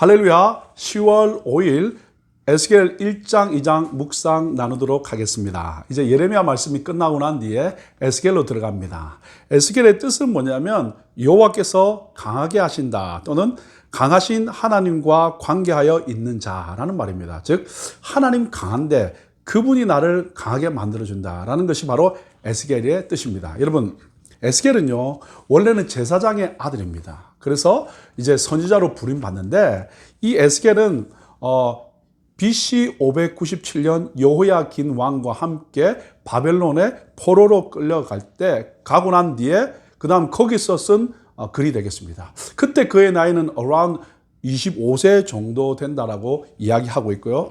할렐루야 10월 5일 에스겔 1장 2장 묵상 나누도록 하겠습니다. 이제 예레미야 말씀이 끝나고 난 뒤에 에스겔로 들어갑니다. 에스겔의 뜻은 뭐냐면 여호와께서 강하게 하신다 또는 강하신 하나님과 관계하여 있는 자라는 말입니다. 즉 하나님 강한데 그분이 나를 강하게 만들어 준다라는 것이 바로 에스겔의 뜻입니다. 여러분 에스겔은요, 원래는 제사장의 아들입니다. 그래서 이제 선지자로 부림 받는데, 이 에스겔은, 어, BC 597년 여호야긴 왕과 함께 바벨론에 포로로 끌려갈 때, 가고 난 뒤에, 그 다음 거기서 쓴 어, 글이 되겠습니다. 그때 그의 나이는 around 25세 정도 된다라고 이야기하고 있고요.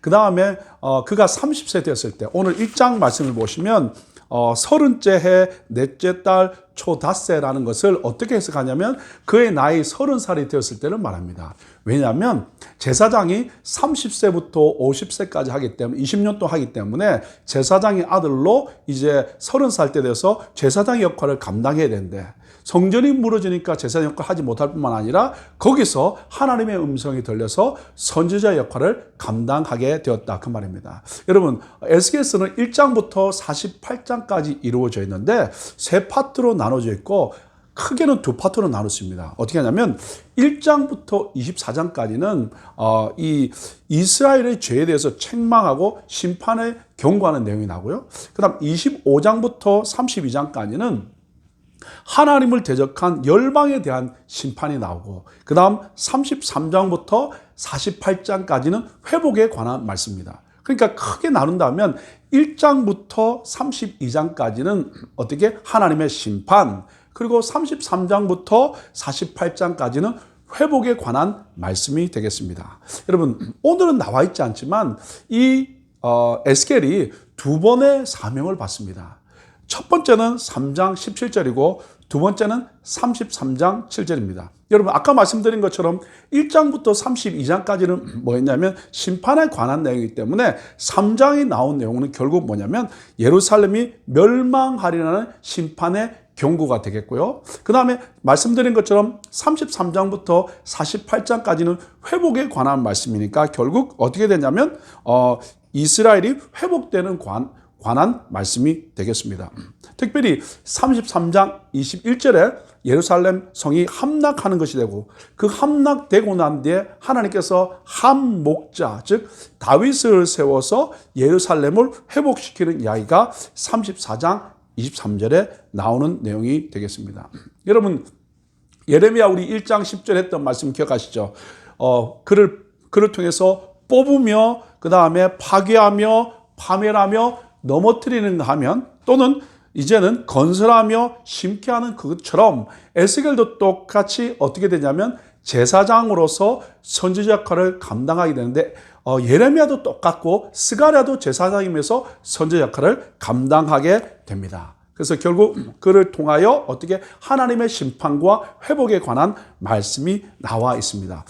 그 다음에 어, 그가 30세 되었을 때 오늘 1장 말씀을 보시면 어, 서른째 해 넷째 달 초닷새라는 것을 어떻게 해석하냐면 그의 나이 서른 살이 되었을 때를 말합니다. 왜냐하면 제사장이 30세부터 50세까지 하기 때문에 20년 동안 하기 때문에 제사장의 아들로 이제 서른 살 때 돼서 제사장 역할을 감당해야 되는데 성전이 무너지니까 제사장 역할을 하지 못할 뿐만 아니라 거기서 하나님의 음성이 들려서 선지자 역할을 감당하게 되었다 그 말입니다. 여러분 에스겔서는 1장부터 48장까지 이루어져 있는데 세 파트로 나눠져 있고 크게는 두 파트로 나눴습니다. 어떻게 하냐면 1장부터 24장까지는 어, 이 이스라엘의 죄에 대해서 책망하고 심판에 경고하는 내용이 나고요. 그다음 25장부터 32장까지는 하나님을 대적한 열방에 대한 심판이 나오고 그 다음 33장부터 48장까지는 회복에 관한 말씀입니다. 그러니까 크게 나눈다면 1장부터 32장까지는 어떻게 하나님의 심판 그리고 33장부터 48장까지는 회복에 관한 말씀이 되겠습니다. 여러분 오늘은 나와 있지 않지만 이 어, 에스겔이 두 번의 사명을 받습니다. 첫 번째는 3장 17절이고 두 번째는 33장 7절입니다. 여러분 아까 말씀드린 것처럼 1장부터 32장까지는 뭐였냐면 심판에 관한 내용이기 때문에 3장이 나온 내용은 결국 뭐냐면 예루살렘이 멸망하리라는 심판의 경고가 되겠고요. 그 다음에 말씀드린 것처럼 33장부터 48장까지는 회복에 관한 말씀이니까 결국 어떻게 되냐면 어, 이스라엘이 회복되는 관, 관한 말씀이 되겠습니다. 특별히 33장 21절에 예루살렘 성이 함락하는 것이 되고 그 함락되고 난 뒤에 하나님께서 한 목자 즉 다윗을 세워서 예루살렘을 회복시키는 이야기가 34장 23절에 나오는 내용이 되겠습니다. 여러분 예레미야 우리 1장 10절 했던 말씀 기억하시죠? 어, 그를 그를 통해서 뽑으며 그 다음에 파괴하며 파멸하며 넘어뜨리는 하면 또는 이제는 건설하며 심게 하는 그것처럼 에스겔도 똑같이 어떻게 되냐면 제사장으로서 선지자 역할을 감당하게 되는데 어, 예레미야도 똑같고 스가랴도 제사장이면서 선지자 역할을 감당하게 됩니다. 그래서 결국 그를 통하여 어떻게 하나님의 심판과 회복에 관한 말씀이 나와 있습니다.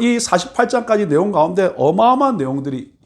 이 48장까지 내용 가운데 어마어마한 내용들이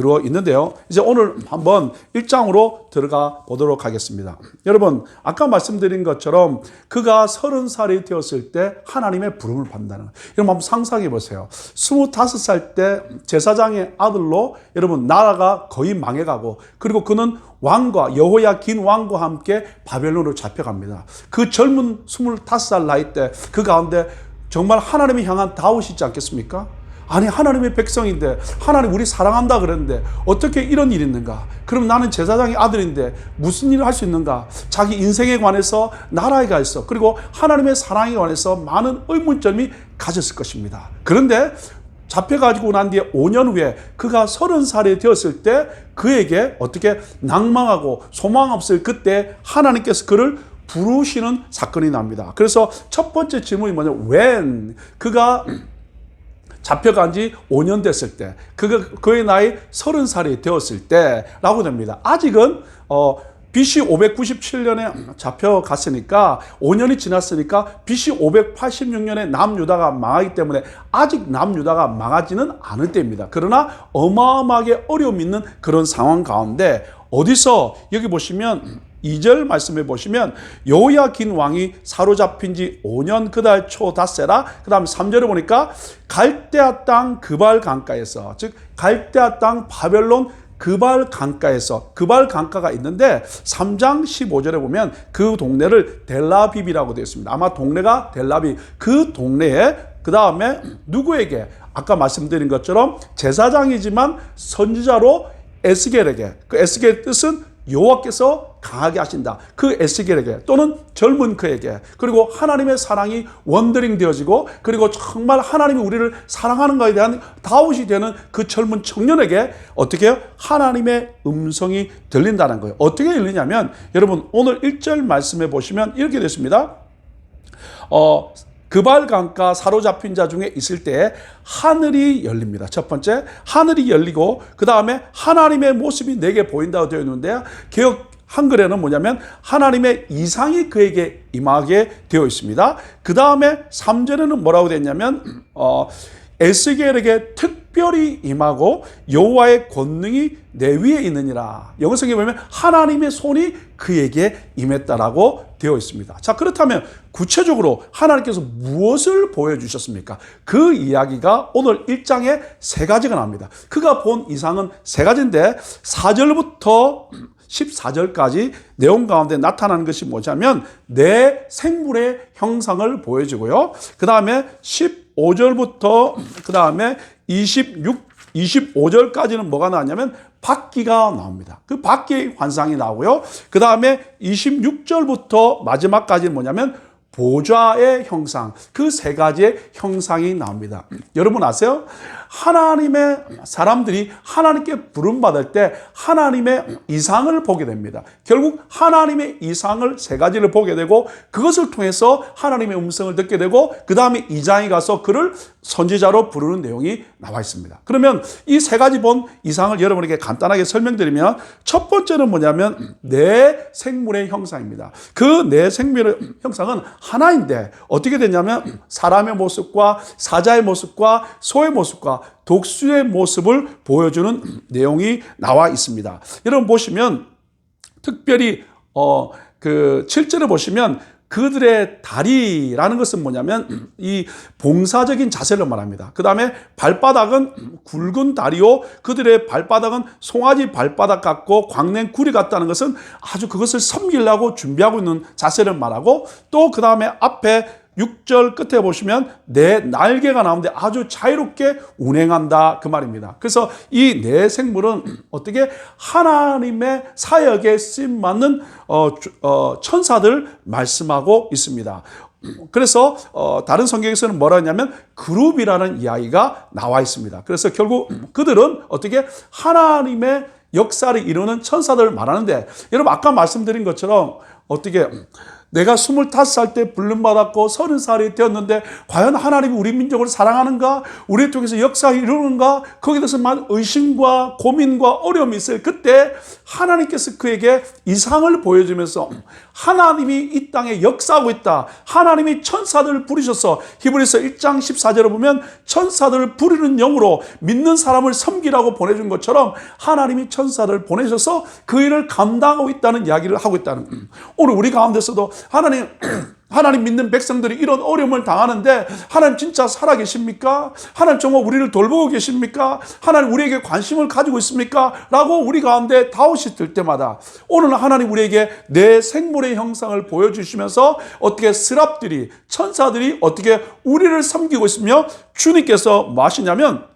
들어 있는데요. 이제 오늘 한번 1장으로 들어가 보도록 하겠습니다. 여러분, 아까 말씀드린 것처럼 그가 서른 살이 되었을 때 하나님의 부름을 받는다는 거. 여러분 한번 상상해 보세요. 25살 때 제사장의 아들로 여러분 나라가 거의 망해가고 그리고 그는 왕과 여호야 긴 왕과 함께 바벨론으로 잡혀갑니다. 그 젊은 25살 나이 때 그 가운데 정말 하나님이 향한 다윗이 있지 않겠습니까? 아니 하나님의 백성인데 하나님 우리 사랑한다 그랬는데 어떻게 이런 일이 있는가? 그럼 나는 제사장의 아들인데 무슨 일을 할 수 있는가? 자기 인생에 관해서 나라에 관해서 그리고 하나님의 사랑에 관해서 많은 의문점이 가졌을 것입니다. 그런데 잡혀가지고 난 뒤에 5년 후에 그가 30살이 되었을 때 그에게 어떻게 낭망하고 소망 없을 그때 하나님께서 그를 부르시는 사건이 납니다. 그래서 첫 번째 질문이 뭐냐? when 그가 잡혀간 지 5년 됐을 때, 그, 그의 나이 30살이 되었을 때라고 됩니다. 아직은, 어, BC 597년에 잡혀갔으니까 5년이 지났으니까 BC 586년에 남유다가 망하기 때문에 아직 남유다가 망하지는 않을 때입니다. 그러나 어마어마하게 어려움 있는 그런 상황 가운데 어디서 여기 보시면 2절 말씀에 보시면 요야긴 왕이 사로잡힌 지 5년 그달 초 닷새라. 그다음 3절에 보니까 갈대아 땅 그발 강가에서 즉 갈대아 땅 바벨론 그발 강가에서 그발 강가가 있는데 3장 15절에 보면 그 동네를 델라비비라고 되어 있습니다. 아마 동네가 델라비. 그 동네에 그 다음에 누구에게? 아까 말씀드린 것처럼 제사장이지만 선지자로 에스겔에게. 그 에스겔 뜻은 여호와께서 강하게 하신다. 그 에스겔에게 또는 젊은 그에게 그리고 하나님의 사랑이 원더링 되어지고 그리고 정말 하나님이 우리를 사랑하는 것에 대한 다웃이 되는 그 젊은 청년에게 어떻게? 하나님의 음성이 들린다는 거예요. 어떻게 들리냐면 여러분 오늘 1절 말씀해 보시면 이렇게 됐습니다. 어, 그발 강가 사로잡힌 자 중에 있을 때 하늘이 열립니다. 첫 번째 하늘이 열리고 그 다음에 하나님의 모습이 내게 보인다고 되어 있는데 개혁 한글에는 뭐냐면 하나님의 이상이 그에게 임하게 되어 있습니다. 그 다음에 3절에는 뭐라고 됐냐면 어, 에스겔에게 특별히 임하고 여호와의 권능이 내 위에 있느니라. 영성에 보면 하나님의 손이 그에게 임했다라고 되어 있습니다. 자, 그렇다면 구체적으로 하나님께서 무엇을 보여주셨습니까? 그 이야기가 오늘 1장에 세 가지가 나옵니다. 그가 본 이상은 세 가지인데 4절부터 14절까지 내용 가운데 나타나는 것이 뭐냐면 내 생물의 형상을 보여주고요. 그 다음에 15절부터 그 다음에 26, 25절까지는 뭐가 나왔냐면 바퀴가 나옵니다. 그 바퀴의 환상이 나오고요. 그 다음에 26절부터 마지막까지는 뭐냐면 보좌의 형상, 그 세 가지의 형상이 나옵니다. 여러분 아세요? 하나님의 사람들이 하나님께 부름받을 때 하나님의 이상을 보게 됩니다. 결국 하나님의 이상을 세 가지를 보게 되고 그것을 통해서 하나님의 음성을 듣게 되고 그 다음에 이장이 가서 그를 선지자로 부르는 내용이 나와 있습니다. 그러면 이 세 가지 본 이상을 여러분에게 간단하게 설명드리면 첫 번째는 뭐냐면 내 생물의 형상입니다. 그 내 생물의 형상은 하나인데 어떻게 되냐면 사람의 모습과 사자의 모습과 소의 모습과 독수의 모습을 보여주는 내용이 나와 있습니다. 여러분 보시면 특별히 어 그 7절에 보시면 그들의 다리라는 것은 뭐냐면 이 봉사적인 자세를 말합니다. 그 다음에 발바닥은 굵은 다리요. 그들의 발바닥은 송아지 발바닥 같고 광냉 구리 같다는 것은 아주 그것을 섬기려고 준비하고 있는 자세를 말하고 또 그 다음에 앞에 6절 끝에 보시면 내 날개가 나오는데 아주 자유롭게 운행한다 그 말입니다. 그래서 이 내 생물은 어떻게 하나님의 사역에 쓰임 맞는 어, 어, 천사들 말씀하고 있습니다. 그래서 어, 다른 성경에서는 뭐라 하냐면 그룹이라는 이야기가 나와 있습니다. 그래서 결국 그들은 어떻게 하나님의 역사를 이루는 천사들을 말하는데 여러분 아까 말씀드린 것처럼 어떻게 내가 25살 때 불름받았고 30살이 되었는데 과연 하나님이 우리 민족을 사랑하는가? 우리 쪽에서 역사 이루는가? 거기에 대해서 많은 의심과 고민과 어려움이 있어요. 그때 하나님께서 그에게 이상을 보여주면서 하나님이 이 땅에 역사하고 있다. 하나님이 천사들을 부르셔서 히브리서 1장 14절을 보면 천사들을 부르는 영으로 믿는 사람을 섬기라고 보내준 것처럼 하나님이 천사들을 보내셔서 그 일을 감당하고 있다는 이야기를 하고 있다는 거예요. 오늘 우리 가운데서도 하나님 하나님 믿는 백성들이 이런 어려움을 당하는데 하나님 진짜 살아계십니까? 하나님 정말 우리를 돌보고 계십니까? 하나님 우리에게 관심을 가지고 있습니까? 라고 우리 가운데 다웃이 들 때마다 오늘 하나님 우리에게 내 생물의 형상을 보여주시면서 어떻게 스랍들이 천사들이 어떻게 우리를 섬기고 있으며 주님께서 뭐 하시냐면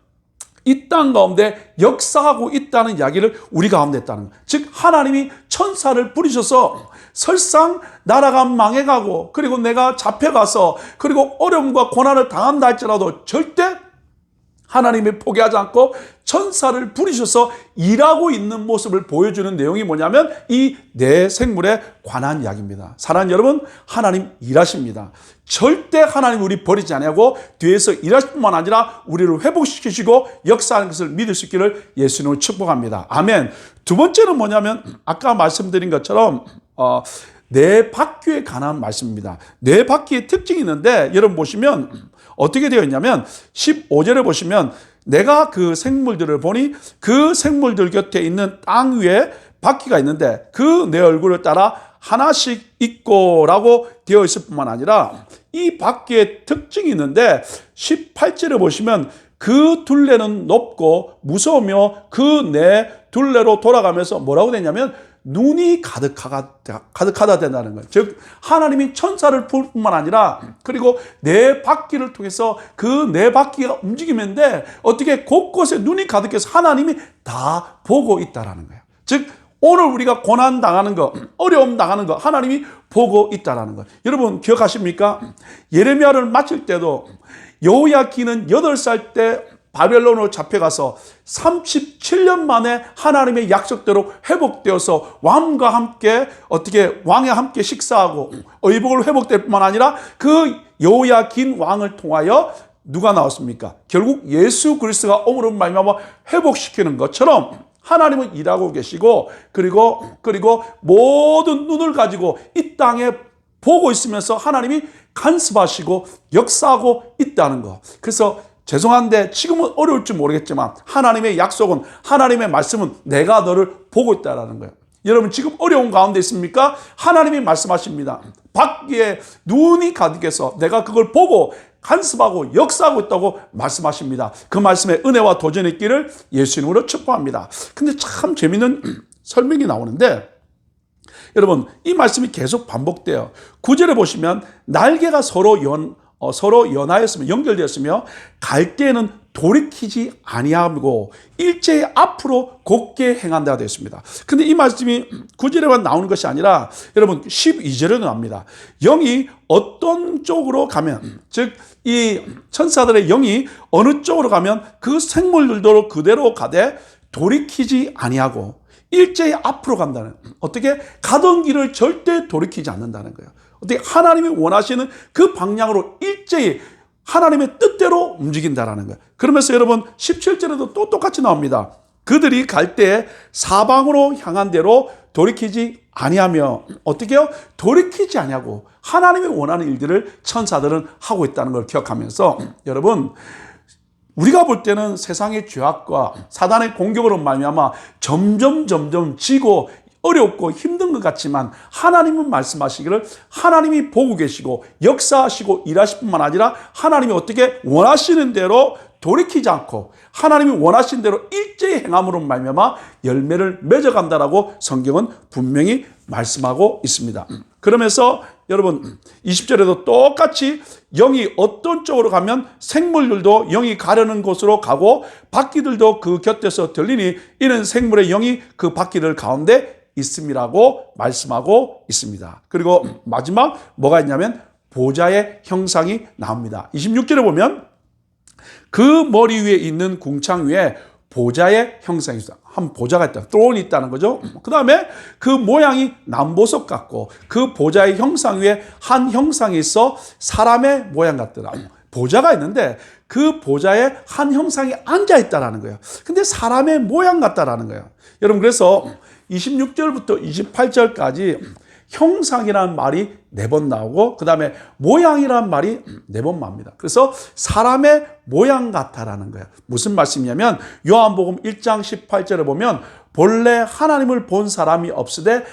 이땅 가운데 역사하고 있다는 이야기를 우리 가운데 했다는. 즉 하나님이 천사를 부리셔서 설상 나라가 망해가고 그리고 내가 잡혀가서 그리고 어려움과 고난을 당한다 할지라도 절대 하나님이 포기하지 않고 천사를 부리셔서 일하고 있는 모습을 보여주는 내용이 뭐냐면 이 내 생물에 관한 이야기입니다. 사랑하는 여러분, 하나님 일하십니다. 절대 하나님 우리 버리지 않고 뒤에서 일하실 뿐만 아니라 우리를 회복시키시고 역사하는 것을 믿을 수 있기를 예수님을 축복합니다. 아멘. 두 번째는 뭐냐면 아까 말씀드린 것처럼 어, 네 바퀴에 관한 말씀입니다. 네 바퀴의 특징이 있는데 여러분 보시면 어떻게 되어 있냐면 15절에 보시면 내가 그 생물들을 보니 그 생물들 곁에 있는 땅 위에 바퀴가 있는데 그네 얼굴을 따라 하나씩 있고라고 되어 있을 뿐만 아니라 이 바퀴의 특징이 있는데 18절에 보시면 그 둘레는 높고 무서우며 그네 둘레로 돌아가면서 뭐라고 되냐면 눈이 가득하다, 가득하다 된다는 거예요. 즉, 하나님이 천사를 볼 뿐만 아니라, 그리고 네 바퀴를 통해서 그 네 바퀴가 움직이는데, 어떻게 곳곳에 눈이 가득해서 하나님이 다 보고 있다라는 거예요. 즉, 오늘 우리가 고난 당하는 거, 어려움 당하는 거, 하나님이 보고 있다라는 거예요. 여러분, 기억하십니까? 예레미야를 마칠 때도, 여호야키는 8살 때 바벨론으로 잡혀가서 37년 만에 하나님의 약속대로 회복되어서 왕과 함께 어떻게 왕과 함께 식사하고 의복을 회복될 뿐만 아니라 그 여호야긴 왕을 통하여 누가 나왔습니까? 결국 예수 그리스도가 오므로 말미암아 회복시키는 것처럼 하나님은 일하고 계시고 그리고 그리고 모든 눈을 가지고 이 땅에 보고 있으면서 하나님이 간섭하시고 역사하고 있다는 거. 그래서 죄송한데 지금은 어려울지 모르겠지만 하나님의 약속은 하나님의 말씀은 내가 너를 보고 있다라는 거예요. 여러분 지금 어려운 가운데 있습니까? 하나님이 말씀하십니다. 밖에 눈이 가득해서 내가 그걸 보고 간섭하고 역사하고 있다고 말씀하십니다. 그 말씀에 은혜와 도전의 있기를 예수 이름으로 축복합니다. 근데 참 재밌는 설명이 나오는데 여러분 이 말씀이 계속 반복돼요. 구절에 보시면 날개가 서로 연 어, 서로 연하였으며 연결되었으며 갈 때에는 돌이키지 아니하고 일제히 앞으로 곧게 행한다 되어 있습니다. 근데 이 말씀이 구절에만 나오는 것이 아니라 여러분 12절에도 나옵니다. 영이 어떤 쪽으로 가면 즉 이 천사들의 영이 어느 쪽으로 가면 그 생물들도 그대로 가되 돌이키지 아니하고 일제히 앞으로 간다는 어떻게 가던 길을 절대 돌이키지 않는다는 거예요. 어떻게 하나님이 원하시는 그 방향으로 일제히 하나님의 뜻대로 움직인다라는 거예요. 그러면서 여러분 17절에도 또 똑같이 나옵니다. 그들이 갈 때 사방으로 향한 대로 돌이키지 아니하며 어떻게요? 돌이키지 아니하고 하나님이 원하는 일들을 천사들은 하고 있다는 걸 기억하면서 여러분 우리가 볼 때는 세상의 죄악과 사단의 공격으로 말미암아 점점 점점 지고 어렵고 힘든 것 같지만 하나님은 말씀하시기를 하나님이 보고 계시고 역사하시고 일하실 뿐만 아니라 하나님이 어떻게 원하시는 대로 돌이키지 않고 하나님이 원하신 대로 일제히 행함으로 말미암아 열매를 맺어간다라고 성경은 분명히 말씀하고 있습니다. 그러면서 여러분 20절에도 똑같이 영이 어떤 쪽으로 가면 생물들도 영이 가려는 곳으로 가고 바퀴들도 그 곁에서 들리니 이는 생물의 영이 그 바퀴들 가운데 있음이라고 말씀하고 있습니다. 그리고 마지막 뭐가 있냐면 보좌의 형상이 나옵니다. 26절에 보면 그 머리 위에 있는 궁창 위에 보좌의 형상이 있다. 한 보좌가 있다. 트론이 있다는 거죠. 그 다음에 그 모양이 남보석 같고 그 보좌의 형상 위에 한 형상이 있어 사람의 모양 같더라. 보좌가 있는데 그 보좌에 한 형상이 앉아 있다라는 거예요. 근데 사람의 모양 같다라는 거예요. 여러분 그래서 26절부터 28절까지 형상이라는 말이 네 번 나오고 그 다음에 모양이라는 말이 네번 나옵니다. 그래서 사람의 모양 같다라는 거예요. 무슨 말씀이냐면 요한복음 1장 18절에 보면 본래 하나님을 본 사람이 없으되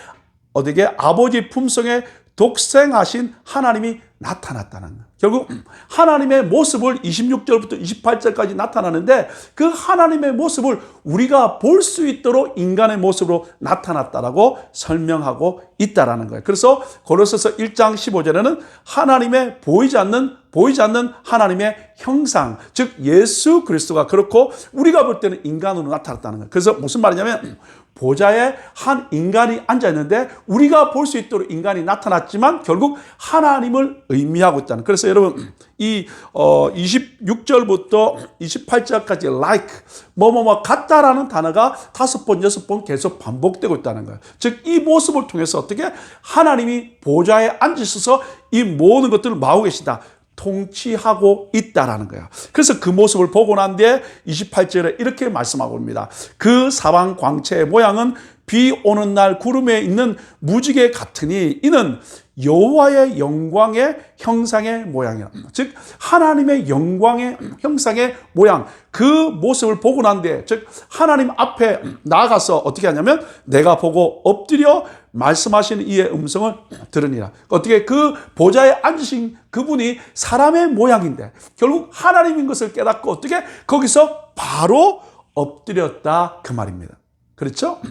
어디게 아버지 품성에 독생하신 하나님이 나타났다는 거예요. 결국 하나님의 모습을 26절부터 28절까지 나타나는데 그 하나님의 모습을 우리가 볼 수 있도록 인간의 모습으로 나타났다라고 설명하고 있다라는 거예요. 그래서 고로서서 1장 15절에는 하나님의 보이지 않는 보이지 않는 하나님의 형상, 즉 예수 그리스도가 그렇고 우리가 볼 때는 인간으로 나타났다는 거예요. 그래서 무슨 말이냐면 보좌에 한 인간이 앉아 있는데 우리가 볼 수 있도록 인간이 나타났지만 결국 하나님을 의미하고 있다는. 그래서 여러분 이 어, 26절부터 28절까지 like 뭐뭐뭐 같다라는 단어가 다섯 번 여섯 번 계속 반복되고 있다는 거예요. 즉 이 모습을 통해서 어떻게 하나님이 보좌에 앉으셔서 이 모든 것들을 마고 계시다. 통치하고 있다라는 거예요. 그래서 그 모습을 보고 난 뒤에 28절에 이렇게 말씀하고 있습니다. 그 사방 광채의 모양은 비 오는 날 구름에 있는 무지개 같으니 이는 여호와의 영광의 형상의 모양이라. 즉 하나님의 영광의 형상의 모양 그 모습을 보고 난 뒤에 즉 하나님 앞에 나아가서 어떻게 하냐면 내가 보고 엎드려 말씀하시는 이의 음성을 들으니라. 어떻게 그 보좌에 앉으신 그분이 사람의 모양인데 결국 하나님인 것을 깨닫고 어떻게 거기서 바로 엎드렸다 그 말입니다. 그렇죠?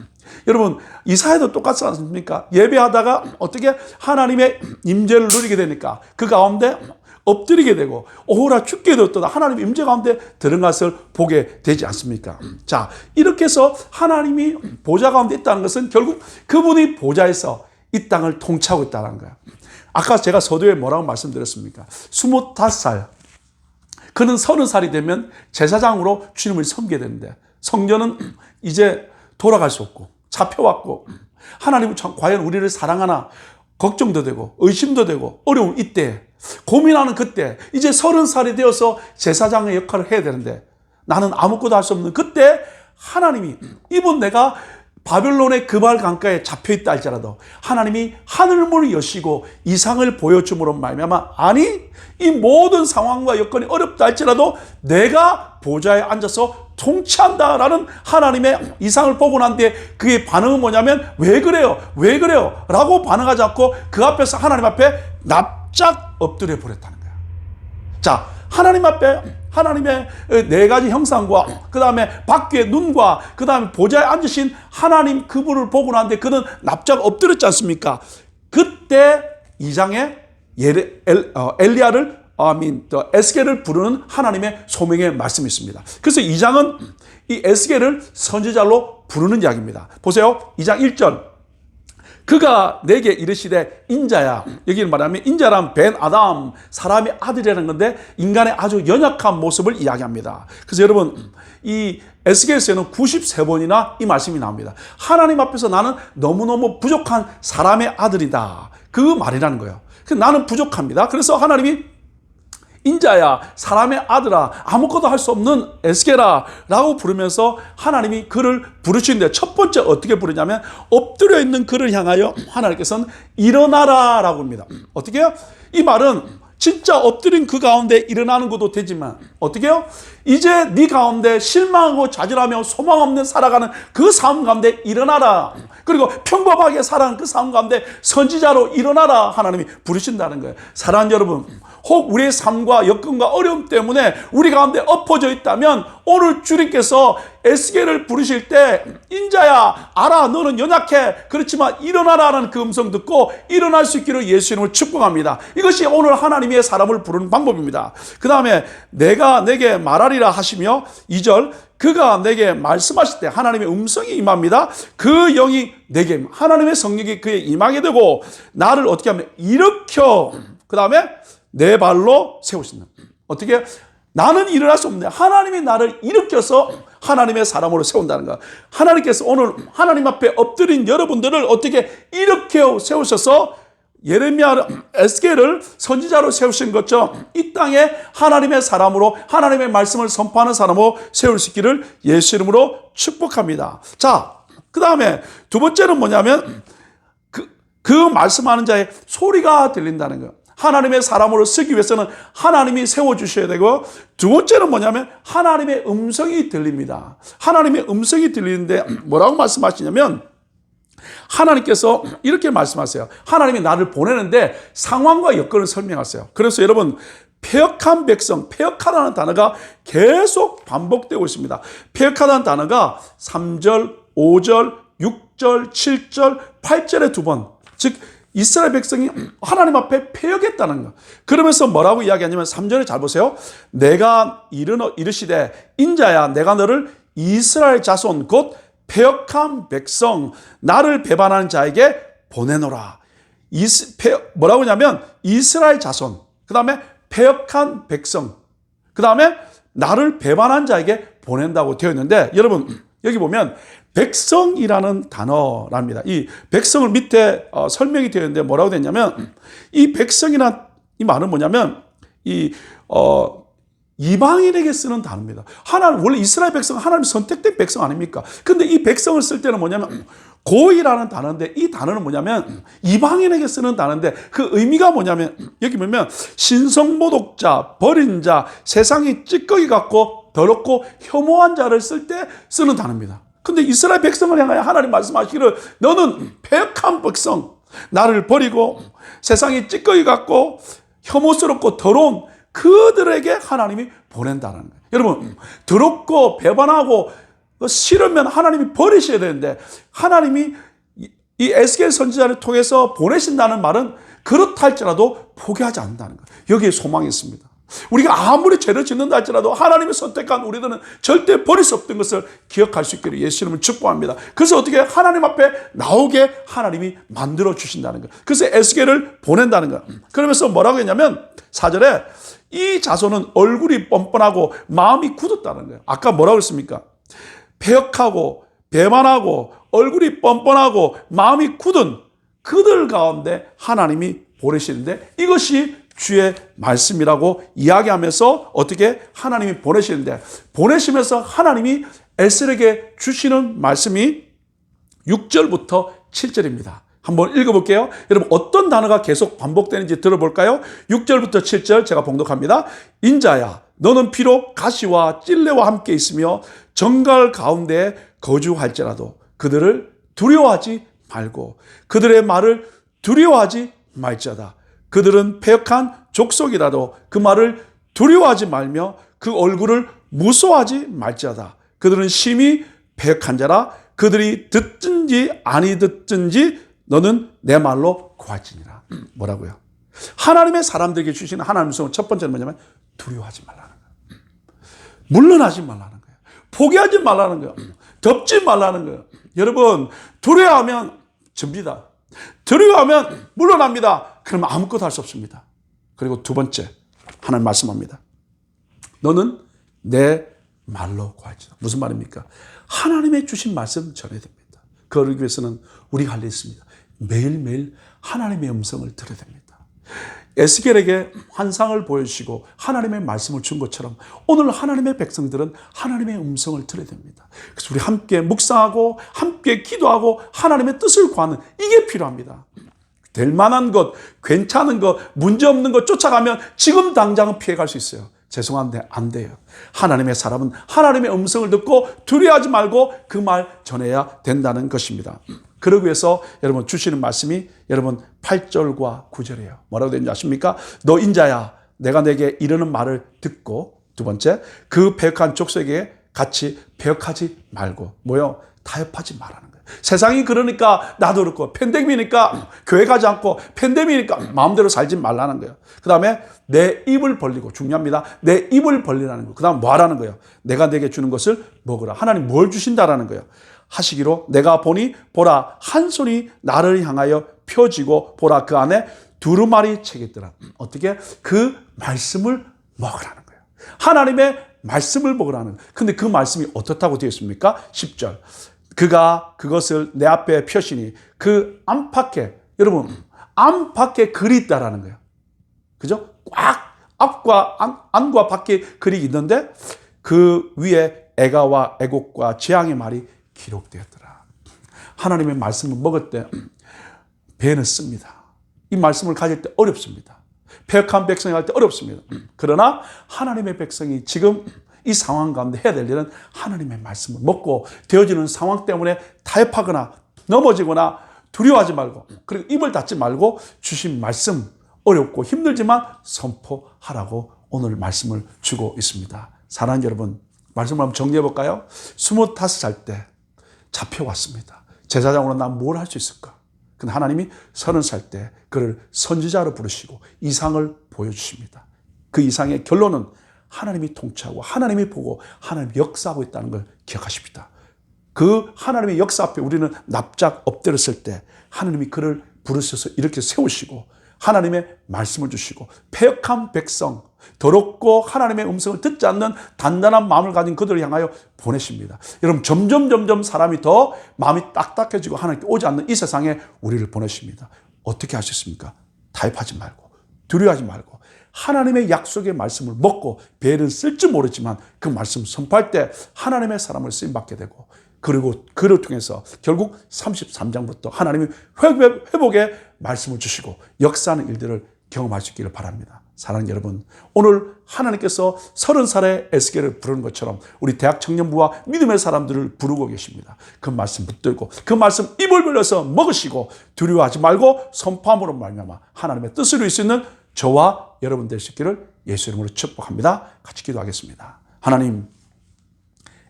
여러분 이사야도 똑같지 않습니까? 예배하다가 어떻게 하나님의 임재를 누리게 되니까 그 가운데 엎드리게 되고 오호라 죽게 되었다 하나님 임재 가운데 들어가서 보게 되지 않습니까? 자 이렇게 해서 하나님이 보좌 가운데 있다는 것은 결국 그분이 보좌에서 이 땅을 통치하고 있다는 거야. 아까 제가 서두에 뭐라고 말씀드렸습니까? 25살 그는 서른 살이 되면 제사장으로 주님을 섬기게 되는데 성전은 이제 돌아갈 수 없고 잡혀왔고 하나님은 참 과연 우리를 사랑하나 걱정도 되고 의심도 되고 어려운 이때 고민하는 그때 이제 서른 살이 되어서 제사장의 역할을 해야 되는데 나는 아무것도 할 수 없는 그때 하나님이 이분 내가 바벨론의 그발 강가에 잡혀 있다 할지라도 하나님이 하늘문을 여시고 이상을 보여줌으로 말미암아 아니 이 모든 상황과 여건이 어렵다 할지라도 내가 보좌에 앉아서 통치한다라는 하나님의 이상을 보고 난 뒤에 그의 반응은 뭐냐면 왜 그래요? 왜 그래요? 라고 반응하지 않고 그 앞에서 하나님 앞에 납작 엎드려 버렸다는 거야. 자, 하나님 앞에 하나님의 네 가지 형상과 그 다음에 밖에 눈과 그 다음에 보좌에 앉으신 하나님 그분을 보고 나는데 그는 납작 엎드렸지 않습니까? 그때 이장에 어, 엘리야를 아민 또 에스겔을 부르는 하나님의 소명의 말씀이 있습니다. 그래서 이 장은 이 에스겔을 선지자로 부르는 이야기입니다. 보세요. 2장 1절. 그가 내게 이르시되 인자야 여기는 말하면 인자란 벤 아담 사람의 아들이라는 건데 인간의 아주 연약한 모습을 이야기합니다. 그래서 여러분 이 에스겔서에는 93번이나 이 말씀이 나옵니다. 하나님 앞에서 나는 너무너무 부족한 사람의 아들이다. 그 말이라는 거예요. 나는 부족합니다. 그래서 하나님이 인자야 사람의 아들아 아무것도 할 수 없는 에스게라 라고 부르면서 하나님이 그를 부르시는데 첫 번째 어떻게 부르냐면 엎드려 있는 그를 향하여 하나님께서는 일어나라 라고 합니다 어떻게 해요? 이 말은 진짜 엎드린 그 가운데 일어나는 것도 되지만 어떻게 해요? 이제 네 가운데 실망하고 좌절하며 소망 없는 살아가는 그 삶 가운데 일어나라. 그리고 평범하게 살아가는 그 삶 가운데 선지자로 일어나라 하나님이 부르신다는 거예요. 사랑하는 여러분, 혹 우리의 삶과 여건과 어려움 때문에 우리 가운데 엎어져 있다면 오늘 주님께서 에스겔을 부르실 때 인자야 알아 너는 연약해 그렇지만 일어나라는 그 음성 듣고 일어날 수 있기를 예수 이름을 축복합니다. 이것이 오늘 하나님의 사람을 부르는 방법입니다. 그 다음에 내가 내게 말하리라 하시며 2절 그가 내게 말씀하실 때 하나님의 음성이 임합니다. 그 영이 내게 하나님의 성령이 그에 임하게 되고 나를 어떻게 하면 일으켜 그 다음에 내 발로 세우신다. 어떻게? 나는 일어날 수 없는데 하나님이 나를 일으켜서 하나님의 사람으로 세운다는 거. 하나님께서 오늘 하나님 앞에 엎드린 여러분들을 어떻게 일으켜 세우셔서 예레미야 에스겔을 선지자로 세우신 것처럼 이 땅에 하나님의 사람으로 하나님의 말씀을 선포하는 사람으로 세울 수 있기를 예수 이름으로 축복합니다. 자, 그 다음에 두 번째는 뭐냐면 그, 그 말씀하는 자의 소리가 들린다는 거예요. 하나님의 사람으로 쓰기 위해서는 하나님이 세워주셔야 되고 두 번째는 뭐냐면 하나님의 음성이 들립니다. 하나님의 음성이 들리는데 뭐라고 말씀하시냐면 하나님께서 이렇게 말씀하세요. 하나님이 나를 보내는데 상황과 여건을 설명하세요. 그래서 여러분 폐역한 백성, 폐역하다는 단어가 계속 반복되고 있습니다. 폐역하다는 단어가 3절, 5절, 6절, 7절, 8절에 두 번. 즉 이스라엘 백성이 하나님 앞에 폐역했다는 거. 그러면서 뭐라고 이야기하냐면 3절에 잘 보세요. 내가 이르노 이르시되 인자야 내가 너를 이스라엘 자손 곧 폐역한 백성 나를 배반하는 자에게 보내노라. 이스, 폐, 뭐라고 하냐면 이스라엘 자손 그다음에 폐역한 백성 그다음에 나를 배반한 자에게 보낸다고 되어 있는데 여러분 여기 보면 백성이라는 단어랍니다. 이 백성을 밑에 어, 설명이 되어 있는데 뭐라고 됐냐면 이 백성이란 이 말은 뭐냐면 이, 어, 이방인에게 쓰는 단어입니다. 하나님, 원래 이스라엘 백성은 하나님 선택된 백성 아닙니까? 근데 이 백성을 쓸 때는 뭐냐면, 고이라는 단어인데, 이 단어는 뭐냐면, 이방인에게 쓰는 단어인데, 그 의미가 뭐냐면, 여기 보면, 신성모독자, 버린 자, 세상이 찌꺼기 같고, 더럽고, 혐오한 자를 쓸 때 쓰는 단어입니다. 근데 이스라엘 백성을 향하여 하나님 말씀하시기를, 너는 폐역한 백성, 나를 버리고, 세상이 찌꺼기 같고, 혐오스럽고 더러운 그들에게 하나님이 보낸다는 거예요. 여러분, 더럽고 배반하고 싫으면 하나님이 버리셔야 되는데 하나님이 이- 이 에스겔 선지자를 통해서 보내신다는 말은 그렇다 할지라도 포기하지 않는다는 거예요. 여기에 소망이 있습니다. 우리가 아무리 죄를 짓는다 할지라도 하나님이 선택한 우리들은 절대 버릴 수 없던 것을 기억할 수 있기를 예수 이름을 축복합니다. 그래서 어떻게 하나님 앞에 나오게 하나님이 만들어 주신다는 거예요. 그래서 에스겔을 보낸다는 거예요. 그러면서 뭐라고 했냐면 사절에 이 자손은 얼굴이 뻔뻔하고 마음이 굳었다는 거예요. 아까 뭐라고 했습니까? 폐역하고 배만하고 얼굴이 뻔뻔하고 마음이 굳은 그들 가운데 하나님이 보내시는데 이것이 주의 말씀이라고 이야기하면서 어떻게 하나님이 보내시는데 보내시면서 하나님이 에스겔에게 주시는 말씀이 6절부터 7절입니다. 한번 읽어볼게요. 여러분 어떤 단어가 계속 반복되는지 들어볼까요? 6절부터 7절 제가 봉독합니다. 인자야 너는 비록 가시와 찔레와 함께 있으며 정갈 가운데 거주할지라도 그들을 두려워하지 말고 그들의 말을 두려워하지 말자다. 그들은 패역한 족속이라도 그 말을 두려워하지 말며 그 얼굴을 무서워하지 말자다. 그들은 심히 패역한 자라 그들이 듣든지 아니 듣든지 너는 내 말로 구할지니라. 뭐라고요? 하나님의 사람들에게 주시는 하나님의 성은 첫 번째는 뭐냐면 두려워하지 말라는 거예요. 물러나지 말라는 거예요. 포기하지 말라는 거예요. 덮지 말라는 거예요. 여러분, 두려워하면 접니다. 두려워하면 물러납니다. 그러면 아무것도 할 수 없습니다. 그리고 두 번째, 하나님 말씀합니다. 너는 내 말로 구할지다. 무슨 말입니까? 하나님의 주신 말씀 전해야 됩니다. 그러기 위해서는 우리가 할 일이 있습니다. 매일매일 하나님의 음성을 들어야 됩니다. 에스겔에게 환상을 보여주시고 하나님의 말씀을 준 것처럼 오늘 하나님의 백성들은 하나님의 음성을 들어야 됩니다. 그래서 우리 함께 묵상하고 함께 기도하고 하나님의 뜻을 구하는 이게 필요합니다. 될 만한 것, 괜찮은 것, 문제 없는 것 쫓아가면 지금 당장은 피해갈 수 있어요. 죄송한데 안 돼요. 하나님의 사람은 하나님의 음성을 듣고 두려워하지 말고 그 말 전해야 된다는 것입니다. 그러기 위해서 여러분 주시는 말씀이 여러분 8절과 9절이에요. 뭐라고 되는지 아십니까? 너 인자야 내가 내게 이르는 말을 듣고 두 번째 그 배역한 족속에게 같이 배역하지 말고 뭐요? 타협하지 말라는 거예요. 세상이 그러니까 나도 그렇고 팬데믹이니까 교회 가지 않고 팬데믹이니까 마음대로 살지 말라는 거예요. 그 다음에 내 입을 벌리고 중요합니다. 내 입을 벌리라는 거. 그 다음 뭐 하라는 거예요? 내가 내게 주는 것을 먹으라. 하나님 뭘 주신다라는 거예요. 하시기로 내가 보니 보라 한 손이 나를 향하여 펴지고 보라 그 안에 두루마리 책이 있더라. 어떻게 그 말씀을 먹으라는 거예요. 하나님의 말씀을 먹으라는. 근데 그 말씀이 어떻다고 되어 있습니까? 10절. 그가 그것을 내 앞에 펴시니 그 안팎에 여러분 안팎에 글이 있다라는 거예요. 그죠? 꽉 앞과 안, 안과 밖에 글이 있는데 그 위에 애가와 애곡과 재앙의 말이 기록되었더라. 하나님의 말씀을 먹을 때 배는 씁니다. 이 말씀을 가질 때 어렵습니다. 폐역한 백성이 할 때 어렵습니다. 그러나 하나님의 백성이 지금 이 상황 가운데 해야 될 일은 하나님의 말씀을 먹고 되어지는 상황 때문에 타협하거나 넘어지거나 두려워하지 말고 그리고 입을 닫지 말고 주신 말씀 어렵고 힘들지만 선포하라고 오늘 말씀을 주고 있습니다. 사랑하는 여러분 말씀을 한번 정리해 볼까요? 스물다섯 살때 잡혀왔습니다. 제사장으로 난 뭘 할 수 있을까? 근데 하나님이 서른 살 때 그를 선지자로 부르시고 이상을 보여주십니다. 그 이상의 결론은 하나님이 통치하고 하나님이 보고 하나님이 역사하고 있다는 걸 기억하십니다. 그 하나님의 역사 앞에 우리는 납작 엎드렸을 때 하나님이 그를 부르셔서 이렇게 세우시고 하나님의 말씀을 주시고 폐역한 백성 더럽고 하나님의 음성을 듣지 않는 단단한 마음을 가진 그들을 향하여 보내십니다. 여러분 점점 점점 사람이 더 마음이 딱딱해지고 하나님께 오지 않는 이 세상에 우리를 보내십니다. 어떻게 하셨습니까? 타협하지 말고 두려워하지 말고 하나님의 약속의 말씀을 먹고 배는 쓸지 모르지만 그 말씀 선포할 때 하나님의 사람을 쓰임 받게 되고 그리고 그를 통해서 결국 33장부터 하나님이 회복- 회복의 말씀을 주시고 역사하는 일들을 경험할 수 있기를 바랍니다. 사랑하는 여러분, 오늘 하나님께서 서른 살의 에스겔을 부르는 것처럼 우리 대학 청년부와 믿음의 사람들을 부르고 계십니다. 그 말씀 붙들고 그 말씀 입을 벌려서 먹으시고 두려워하지 말고 선포함으로 말미암아 하나님의 뜻을 이룰 수 있는 저와 여러분 될 수 있기를 예수 이름으로 축복합니다. 같이 기도하겠습니다. 하나님,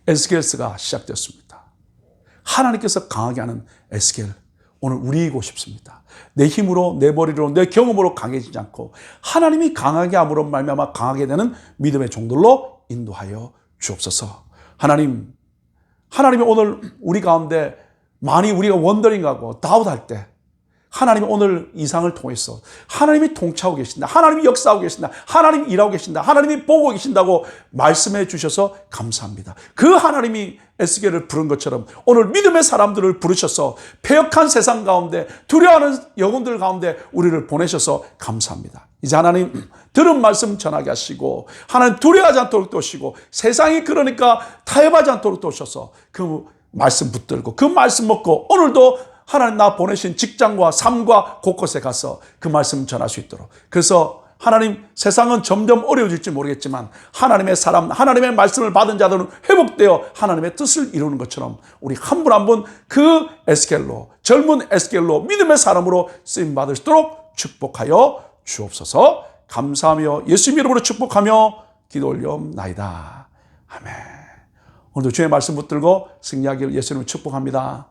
에스겔스가 시작됐습니다. 하나님께서 강하게 하는 에스겔 오늘 우리이고 싶습니다. 내 힘으로 내 머리로 내 경험으로 강해지지 않고 하나님이 강하게 함으로 말미암아 강하게 되는 믿음의 종들로 인도하여 주옵소서. 하나님 하나님이 오늘 우리 가운데 많이 우리가 원더링하고 다웃할 때 하나님이 오늘 이상을 통해서 하나님이 통치하고 계신다. 하나님이 역사하고 계신다. 하나님이 일하고 계신다. 하나님이 보고 계신다고 말씀해 주셔서 감사합니다. 그 하나님이 에스겔을 부른 것처럼 오늘 믿음의 사람들을 부르셔서 폐역한 세상 가운데 두려워하는 영혼들 가운데 우리를 보내셔서 감사합니다. 이제 하나님 들은 말씀 전하게 하시고 하나님 두려워하지 않도록 도우시고 세상이 그러니까 타협하지 않도록 도우셔서 그 말씀 붙들고 그 말씀 먹고 오늘도 하나님 나 보내신 직장과 삶과 곳곳에 가서 그 말씀 전할 수 있도록. 그래서 하나님 세상은 점점 어려워질지 모르겠지만 하나님의 사람, 하나님의 말씀을 받은 자들은 회복되어 하나님의 뜻을 이루는 것처럼 우리 한 분 한 분 그 에스겔로 젊은 에스겔로 믿음의 사람으로 쓰임 받을 수 있도록 축복하여 주옵소서. 감사하며 예수 이름으로 축복하며 기도 올려옵나이다. 아멘. 오늘도 주의 말씀 붙들고 승리하기를 예수님을 축복합니다.